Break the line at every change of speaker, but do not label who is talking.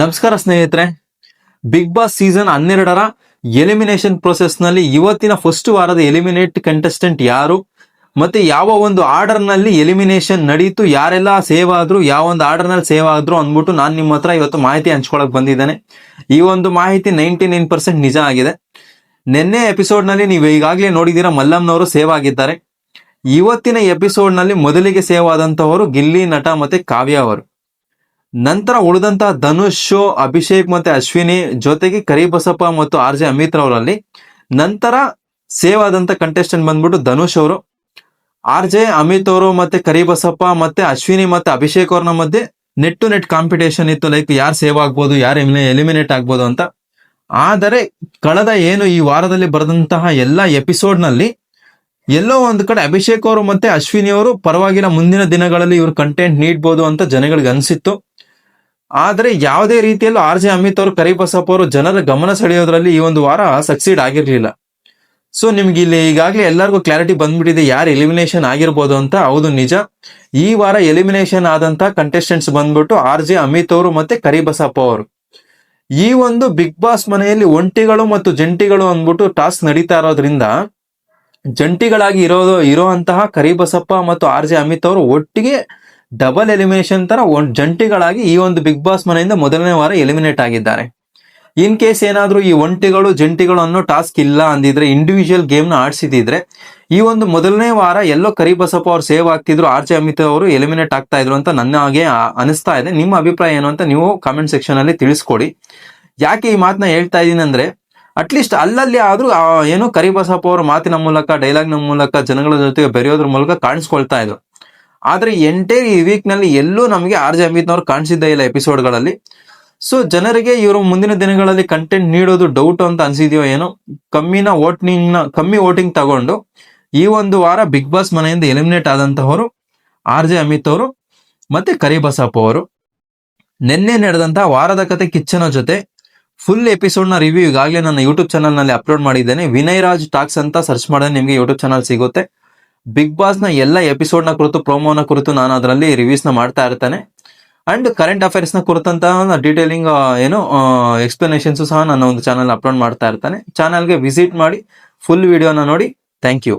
ನಮಸ್ಕಾರ ಸ್ನೇಹಿತರೆ. Big Boss season ಹನ್ನೆರಡರ ಎಲಿಮಿನೇಷನ್ ಪ್ರೊಸೆಸ್ನಲ್ಲಿ ಇವತ್ತಿನ ಫಸ್ಟ್ ವಾರದ ಎಲಿಮಿನೇಟ್ ಕಂಟೆಸ್ಟೆಂಟ್ ಯಾರು? ಮತ್ತೆ ಯಾವ ಒಂದು ಆರ್ಡರ್ನಲ್ಲಿ ಎಲಿಮಿನೇಷನ್ ನಡೀತು? ಯಾರೆಲ್ಲ ಸೇವ್ ಆದ್ರು? ಯಾವ ಒಂದು ಆರ್ಡರ್ನಲ್ಲಿ ಸೇವ್ ಆದ್ರು ಅಂದ್ಬಿಟ್ಟು ನಾನು ನಿಮ್ಮ ಹತ್ರ ಇವತ್ತು ಮಾಹಿತಿ ಹಂಚ್ಕೊಳಕ್ ಬಂದಿದ್ದೇನೆ. ಈ ಒಂದು ಮಾಹಿತಿ ನೈಂಟಿ ನೈನ್ ಪರ್ಸೆಂಟ್ ನಿಜ ಆಗಿದೆ. ನಿನ್ನೆ ಎಪಿಸೋಡ್ನಲ್ಲಿ ನೀವು ಈಗಾಗಲೇ ನೋಡಿದೀರ ಮಲ್ಲಮ್ನವರು ಸೇವ್ ಆಗಿದ್ದಾರೆ. ಇವತ್ತಿನ ಎಪಿಸೋಡ್ನಲ್ಲಿ ಮೊದಲಿಗೆ ಸೇವ್ ಆದಂತಹವರು ಗಿಲ್ಲಿ, ನಟ ಮತ್ತೆ ಕಾವ್ಯ ಅವರು. ನಂತರ ಉಳಿದಂತಹ ಧನುಷ್ ಅಭಿಷೇಕ್ ಮತ್ತೆ ಅಶ್ವಿನಿ ಜೊತೆಗೆ ಕರಿಬಸಪ್ಪ ಮತ್ತು ಆರ್ ಜೆ ಅಮಿತ್ ರವರಲ್ಲಿ. ನಂತರ ಸೇವ್ ಆದಂತ ಕಂಟೆಸ್ಟೆಂಟ್ ಬಂದ್ಬಿಟ್ಟು ಧನುಷ್ ಅವರು. ಆರ್ ಜೆ ಅಮಿತ್ ಅವರು ಮತ್ತೆ ಕರಿಬಸಪ್ಪ ಮತ್ತೆ ಅಶ್ವಿನಿ ಮತ್ತೆ ಅಭಿಷೇಕ್ ಅವ್ರನ್ನ ಮಧ್ಯೆ ನೆಟ್ ಟು ನೆಟ್ ಕಾಂಪಿಟೇಷನ್ ಇತ್ತು ಲೈಕ್ ಯಾರು ಸೇವ್ ಆಗ್ಬೋದು, ಯಾರು ಎಲಿಮಿನೇಟ್ ಆಗ್ಬೋದು ಅಂತ. ಆದರೆ ಕಳೆದ ಏನು ಈ ವಾರದಲ್ಲಿ ಬರೆದಂತಹ ಎಲ್ಲ ಎಪಿಸೋಡ್ನಲ್ಲಿ ಎಲ್ಲೋ ಒಂದು ಕಡೆ ಅಭಿಷೇಕ್ ಅವರು ಮತ್ತೆ ಅಶ್ವಿನಿ ಅವರು ಪರವಾಗಿಲ್ಲ ಮುಂದಿನ ದಿನಗಳಲ್ಲಿ ಇವರು ಕಂಟೆಂಟ್ ನೀಡ್ಬೋದು ಅಂತ ಜನಗಳಿಗೆ ಅನ್ಸಿತ್ತು. ಆದ್ರೆ ಯಾವುದೇ ರೀತಿಯಲ್ಲೂ ಆರ್ ಜೆ ಅಮಿತ್ ಅವರು, ಕರಿಬಸಪ್ಪ ಅವರು ಜನರ ಗಮನ ಸೆಳೆಯೋದ್ರಲ್ಲಿ ಈ ಒಂದು ವಾರ ಸಕ್ಸೀಡ್ ಆಗಿರಲಿಲ್ಲ. ಸೊ ನಿಮ್ಗೆ ಇಲ್ಲಿ ಈಗಾಗಲೇ ಎಲ್ಲರಿಗೂ ಕ್ಲಾರಿಟಿ ಬಂದ್ಬಿಟ್ಟಿದೆ ಯಾರು ಎಲಿಮಿನೇಷನ್ ಆಗಿರ್ಬೋದು ಅಂತ. ಹೌದು, ನಿಜ. ಈ ವಾರ ಎಲಿಮಿನೇಷನ್ ಆದಂತ ಕಂಟೆಸ್ಟೆಂಟ್ಸ್ ಬಂದ್ಬಿಟ್ಟು ಆರ್ ಜೆ ಅಮಿತ್ ಅವರು ಮತ್ತೆ ಕರಿಬಸಪ್ಪ ಅವರು. ಈ ಒಂದು ಬಿಗ್ ಬಾಸ್ ಮನೆಯಲ್ಲಿ ಒಂಟಿಗಳು ಮತ್ತು ಜಂಟಿಗಳು ಅಂದ್ಬಿಟ್ಟು ಟಾಸ್ಕ್ ನಡೀತಾ ಇರೋದ್ರಿಂದ ಜಂಟಿಗಳಾಗಿ ಇರೋದು ಇರೋ ಅಂತಹ ಕರಿಬಸಪ್ಪ ಮತ್ತು ಆರ್ ಜೆ ಅಮಿತ್ ಅವರು ಒಟ್ಟಿಗೆ ಡಬಲ್ ಎಲಿಮಿನೇಷನ್ ತರ ಒಂದ್ ಜಂಟಿಗಳಾಗಿ ಈ ಒಂದು ಬಿಗ್ ಬಾಸ್ ಮನೆಯಿಂದ ಮೊದಲನೇ ವಾರ ಎಲಿಮಿನೇಟ್ ಆಗಿದ್ದಾರೆ. ಇನ್ ಕೇಸ್ ಏನಾದ್ರೂ ಈ ಒಂಟಿಗಳು, ಜಂಟಿಗಳು ಅನ್ನೋ ಟಾಸ್ಕ್ ಇಲ್ಲ ಅಂದಿದ್ರೆ ಇಂಡಿವಿಜುವಲ್ ಗೇಮ್ನ ಆಡ್ಸಿದಿದ್ರೆ, ಈ ಒಂದು ಮೊದಲನೇ ವಾರ ಎಲ್ಲೋ ಕರಿಬಸಪ್ಪ ಅವ್ರು ಸೇವ್ ಆಗ್ತಿದ್ರು, ಆರ್ ಜೆ ಅಮಿತ್ ಅವರು ಎಲಿಮಿನೇಟ್ ಆಗ್ತಾ ಇದ್ರು ಅಂತ ನನ್ನ ಹಾಗೆ ಅನಿಸ್ತಾ ಇದೆ. ನಿಮ್ಮ ಅಭಿಪ್ರಾಯ ಏನು ಅಂತ ನೀವು ಕಾಮೆಂಟ್ ಸೆಕ್ಷನ್ ಅಲ್ಲಿ ತಿಳಿಸ್ಕೊಡಿ. ಯಾಕೆ ಈ ಮಾತನ್ನ ಹೇಳ್ತಾ ಇದ್ದೀನಿ ಅಂದ್ರೆ ಅಟ್ಲೀಸ್ಟ್ ಅಲ್ಲಲ್ಲಿ ಆದ್ರೂ ಏನು ಕರಿಬಸಪ್ಪ ಅವರು ಮಾತಿನ ಮೂಲಕ ಡೈಲಾಗ್ನ ಮೂಲಕ, ಜನಗಳ ಜೊತೆಗೆ ಬೆರೆಯೋದ್ರ ಮೂಲಕ ಕಾಣಿಸ್ಕೊಳ್ತಾ ಇದ್ರು. ಆದ್ರೆ ಎಂಟೇ ಈ ವೀಕ್ನಲ್ಲಿ ಎಲ್ಲೂ ನಮಗೆ ಆರ್ ಜೆ ಅಮಿತ್ನವ್ರು ಕಾಣಿಸಿದ್ದೇ ಇಲ್ಲ ಎಪಿಸೋಡ್ಗಳಲ್ಲಿ ಸೊ ಜನರಿಗೆ ಇವರು ಮುಂದಿನ ದಿನಗಳಲ್ಲಿ ಕಂಟೆಂಟ್ ನೀಡೋದು ಡೌಟ್ ಅಂತ ಅನ್ಸಿದ್ಯೋ ಏನೋ, ಕಮ್ಮಿನ ವೋಟಿಂಗ್ನ, ಕಮ್ಮಿ ವೋಟಿಂಗ್ ತಗೊಂಡು ಈ ಒಂದು ವಾರ ಬಿಗ್ ಬಾಸ್ ಮನೆಯಿಂದ ಎಲಿಮಿನೇಟ್ ಆದಂತಹವರು ಆರ್ ಜೆ ಅಮಿತ್ ಅವರು ಮತ್ತೆ ಕರಿಬಸಪ್ಪ ಅವರು. ನಿನ್ನೆ ನಡೆದಂತಹ ವಾರದ ಕತೆ ಕಿಚ್ಚನ ಜೊತೆ ಫುಲ್ ಎಪಿಸೋಡ್ನ ರಿವ್ಯೂ ಈಗಾಗಲೇ ನನ್ನ ಯೂಟ್ಯೂಬ್ ಚಾನಲ್ನಲ್ಲಿ ಅಪ್ಲೋಡ್ ಮಾಡಿದ್ದೇನೆ. ವಿನಯ್ ರಾಜ್ ಟಾಕ್ಸ್ ಅಂತ ಸರ್ಚ್ ಮಾಡಿದ್ರೆ ನಿಮಗೆ ಯೂಟ್ಯೂಬ್ ಚಾನಲ್ ಸಿಗುತ್ತೆ. ಬಿಗ್ ಬಾಸ್ನ ಎಲ್ಲ ಎಪಿಸೋಡ್ನ ಕುರಿತು ಪ್ರೋಮೋನ ಕುರಿತು ನಾನು ಅದರಲ್ಲಿ ರಿವ್ಯೂಸ್ನ ಮಾಡ್ತಾ ಇರ್ತಾನೆ. ಅಂಡ್ ಕರೆಂಟ್ ಅಫೇರ್ಸ್ನ ಕುರಿತಂತಹ ಡೀಟೇಲಿಂಗ್ ಏನು ಎಕ್ಸ್ಪ್ಲನೇಷನ್ಸ್ ಸಹ ನಾನು ಒಂದು ಚಾನಲ್ ಅಪ್ಲೋಡ್ ಮಾಡ್ತಾ ಇರ್ತಾನೆ. ಚಾನಲ್ಗೆ ವಿಸಿಟ್ ಮಾಡಿ ಫುಲ್ ವಿಡಿಯೋನ ನೋಡಿ. Thank you